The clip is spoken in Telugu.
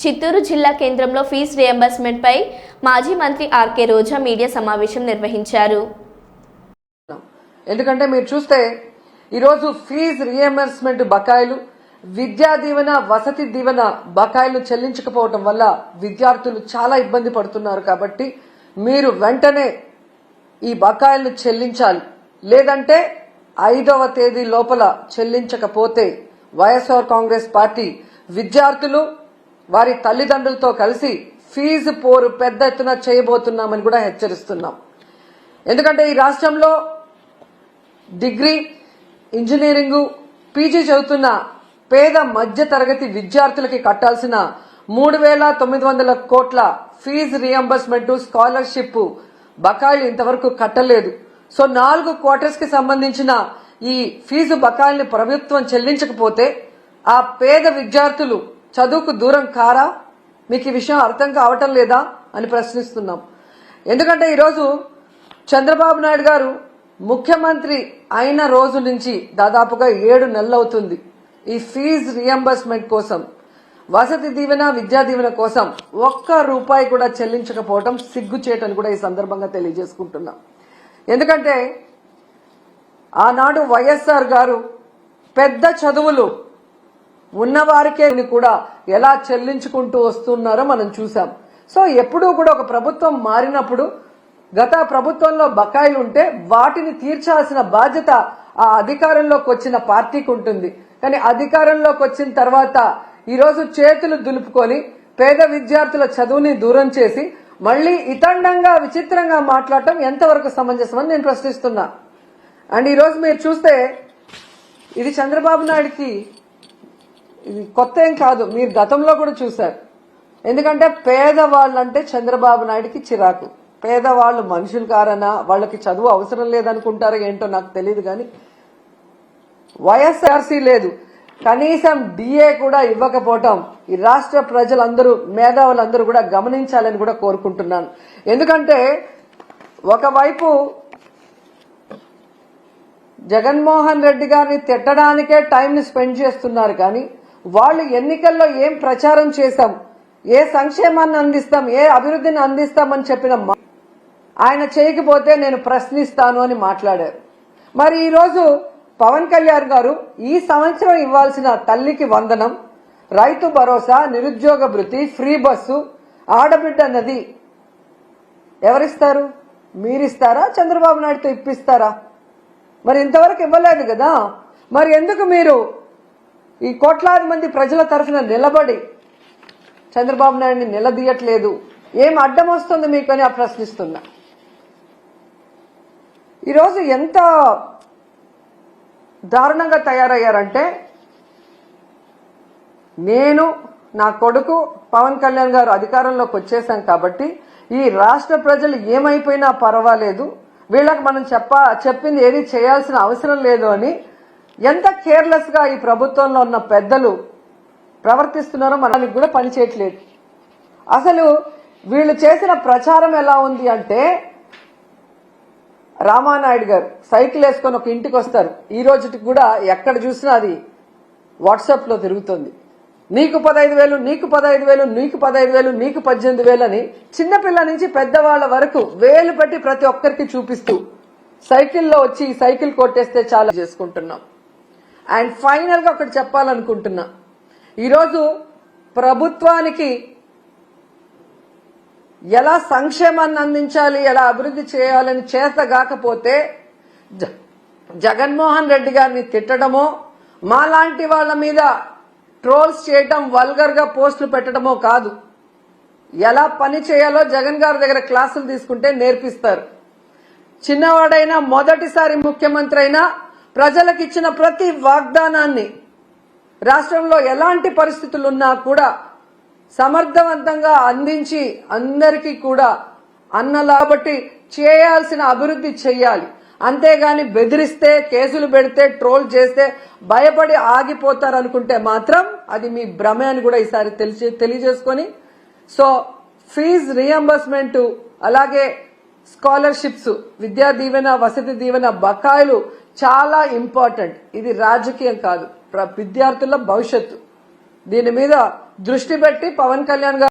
చిత్తూరు జిల్లా కేంద్రంలో ఫీజు రియంబర్స్మెంట్ పై మాజీ మంత్రి ఆర్కే రోజా మీడియా సమావేశం నిర్వహించారు. ఎందుకంటే మీరు చూస్తే ఈరోజు ఫీజు రియంబర్స్మెంట్ బకాయిలు విద్యా దీవెన వసతి దీవెన బకాయిలు చెల్లించకపోవటం వల్ల విద్యార్థులు చాలా ఇబ్బంది పడుతున్నారు కాబట్టి మీరు వెంటనే ఈ బకాయిలను చెల్లించాలి. లేదంటే ఐదవ తేదీ లోపల చెల్లించకపోతే వైఎస్ఆర్ కాంగ్రెస్ పార్టీ విద్యార్థులు వారి తల్లిదండ్రులతో కలిసి ఫీజు పోరు పెద్ద ఎత్తున చేయబోతున్నామని కూడా హెచ్చరిస్తున్నాం. ఎందుకంటే ఈ రాష్ట్రంలో డిగ్రీ ఇంజనీరింగ్ పీజీ చదువుతున్న పేద మధ్య తరగతి విద్యార్థులకి కట్టాల్సిన మూడు వేల తొమ్మిది వందల కోట్ల ఫీజు రియంబర్స్మెంట్ స్కాలర్షిప్ బకాయిలు ఇంతవరకు కట్టలేదు. సో నాలుగు క్వార్టర్స్కి సంబంధించిన ఈ ఫీజు బకాయిల్ని ప్రభుత్వం చెల్లించకపోతే ఆ పేద విద్యార్థులు చదువుకు దూరం కారా? మీకు ఈ విషయం అర్థం కావటం లేదా అని ప్రశ్నిస్తున్నాం. ఎందుకంటే ఈరోజు చంద్రబాబు నాయుడు గారు ముఖ్యమంత్రి అయిన రోజు నుంచి దాదాపుగా ఏడు నెలలవుతుంది. ఈ ఫీజు రియంబర్స్మెంట్ కోసం వసతి దీవెన విద్యా దీవెన కోసం ఒక్క రూపాయి కూడా చెల్లించకపోవడం సిగ్గుచేటని కూడా ఈ సందర్భంగా తెలియజేసుకుంటున్నాం. ఎందుకంటే ఆనాడు వైఎస్ఆర్ గారు పెద్ద చదువులు ఉన్నవారికే కూడా ఎలా చెల్లించుకుంటూ వస్తున్నారో మనం చూసాం సో ఎప్పుడూ కూడా ఒక ప్రభుత్వం మారినప్పుడు గత ప్రభుత్వంలో బకాయిలు ఉంటే వాటిని తీర్చాల్సిన బాధ్యత ఆ అధికారంలోకి వచ్చిన పార్టీకి ఉంటుంది. కానీ అధికారంలోకి వచ్చిన తర్వాత ఈరోజు చేతులు దులుపుకొని పేద విద్యార్థుల చదువుని దూరం చేసి మళ్ళీ ఇతండంగా విచిత్రంగా మాట్లాడటం ఎంతవరకు సమంజసమని నేను ప్రశ్నిస్తున్నా. అండ్ ఈరోజు మీరు చూస్తే ఇది చంద్రబాబు నాయుడికి ఇది కొత్త ఏం కాదు. మీరు గతంలో కూడా చూశారు. ఎందుకంటే పేదవాళ్ళు అంటే చంద్రబాబు నాయుడికి చిరాకు. పేదవాళ్ళు మనుషులు కారనా? వాళ్ళకి చదువు అవసరం లేదనుకుంటారో ఏంటో నాకు తెలియదు కానీ వైఎస్ఆర్సీ లేదు. కనీసం డిఏ కూడా ఇవ్వకపోవటం ఈ రాష్ట్ర ప్రజలందరూ మేధావులందరూ కూడా గమనించాలని కూడా కోరుకుంటున్నాను. ఎందుకంటే ఒకవైపు జగన్మోహన్ రెడ్డి గారిని తిట్టడానికే టైంని స్పెండ్ చేస్తున్నారు కానీ వాళ్ళు ఎన్నికల్లో ఏం ప్రచారం చేశాం ఏ సంక్షేమాన్ని అందిస్తాం ఏ అభివృద్ధిని అందిస్తామని చెప్పిన ఆయన చేయకపోతే నేను ప్రశ్నిస్తాను అని మాట్లాడారు. మరి ఈరోజు పవన్ కళ్యాణ్ గారు ఈ సంవత్సరం ఇవ్వాల్సిన తల్లికి వందనం రైతు భరోసా నిరుద్యోగ భృతి ఫ్రీ బస్సు ఆడబిడ్డ నది ఎవరిస్తారు? మీరిస్తారా? చంద్రబాబు నాయుడుతో ఇప్పిస్తారా? మరి ఇంతవరకు ఇవ్వలేదు కదా. మరి ఎందుకు మీరు ఈ కోట్లాది మంది ప్రజల తరఫున నిలబడి చంద్రబాబు నాయుడిని నిలదీయట్లేదు. ఏం అడ్డం వస్తుంది మీకు అని ప్రశ్నిస్తున్నా. ఈరోజు ఎంత దారుణంగా తయారయ్యారంటే నేను నా కొడుకు పవన్ కళ్యాణ్ గారు అధికారంలోకి వచ్చేసాం కాబట్టి ఈ రాష్ట్ర ప్రజలు ఏమైపోయినా పర్వాలేదు. వీళ్ళకి మనం చెప్ప చెప్పింది ఏది చేయాల్సిన అవసరం లేదు అని ఎంత కేర్లెస్గా ఈ ప్రభుత్వంలో ఉన్న పెద్దలు ప్రవర్తిస్తున్నారో మనకి కూడా పనిచేయట్లేదు అసలు వీళ్ళు చేసిన ప్రచారం ఎలా ఉంది అంటే రామానాయుడు గారు సైకిల్ వేసుకొని ఒక ఇంటికి వస్తారు. ఈ రోజుకి కూడా ఎక్కడ చూసినా అది వాట్సాప్లో తిరుగుతుంది. నీకు పదహైదు వేలు నీకు పదహైదు వేలు నీకు పదహైదు వేలు నీకు పద్దెనిమిది వేలు అని చిన్నపిల్ల నుంచి పెద్దవాళ్ళ వరకు వేలు పెట్టి ప్రతి ఒక్కరికి చూపిస్తూ సైకిల్లో వచ్చి ఈ సైకిల్ కొట్టేస్తే చాలా చేసుకుంటున్నాం. అండ్ ఫైనల్గా ఒకటి చెప్పాలనుకుంటున్నా. ఈరోజు ప్రభుత్వానికి ఎలా సంక్షేమాన్ని అందించాలి ఎలా అభివృద్ధి చేయాలని చేతగాకపోతే జ- జగన్మోహన్ రెడ్డి గారిని తిట్టడమో మాలాంటి వాళ్ళ మీద ట్రోల్స్ చేయటం వల్గర్గా పోస్టులు పెట్టడమో కాదు. ఎలా పని చేయాలో జగన్ గారి దగ్గర క్లాసులు తీసుకుంటే నేర్పిస్తారు. చిన్నవాడైనా మొదటిసారి ముఖ్యమంత్రి అయినా ప్రజలకు ఇచ్చిన ప్రతి వాగ్దానాన్ని రాష్ట్రంలో ఎలాంటి పరిస్థితులున్నా కూడా సమర్థవంతంగా అందించి అందరికీ కూడా అన్నలాబట్టి చేయాల్సిన అభివృద్ధి చెయ్యాలి. అంతేగాని బెదిరిస్తే కేసులు పెడితే ట్రోల్ చేస్తే భయపడి ఆగిపోతారనుకుంటే మాత్రం అది మీ భ్రమే అని కూడా ఈసారి తెలిసి తెలియజేసుకొని సో ఫీజ్ రియంబర్స్మెంట్ అలాగే స్కాలర్షిప్స్ విద్యా దీవెన వసతి దీవెన బకాయిలు చాలా ఇంపార్టెంట్. ఇది రాజకీయం కాదు. ప్ర- విద్యార్థుల భవిష్యత్తు. దీని మీద దృష్టి పెట్టి పవన్ కళ్యాణ్ గారు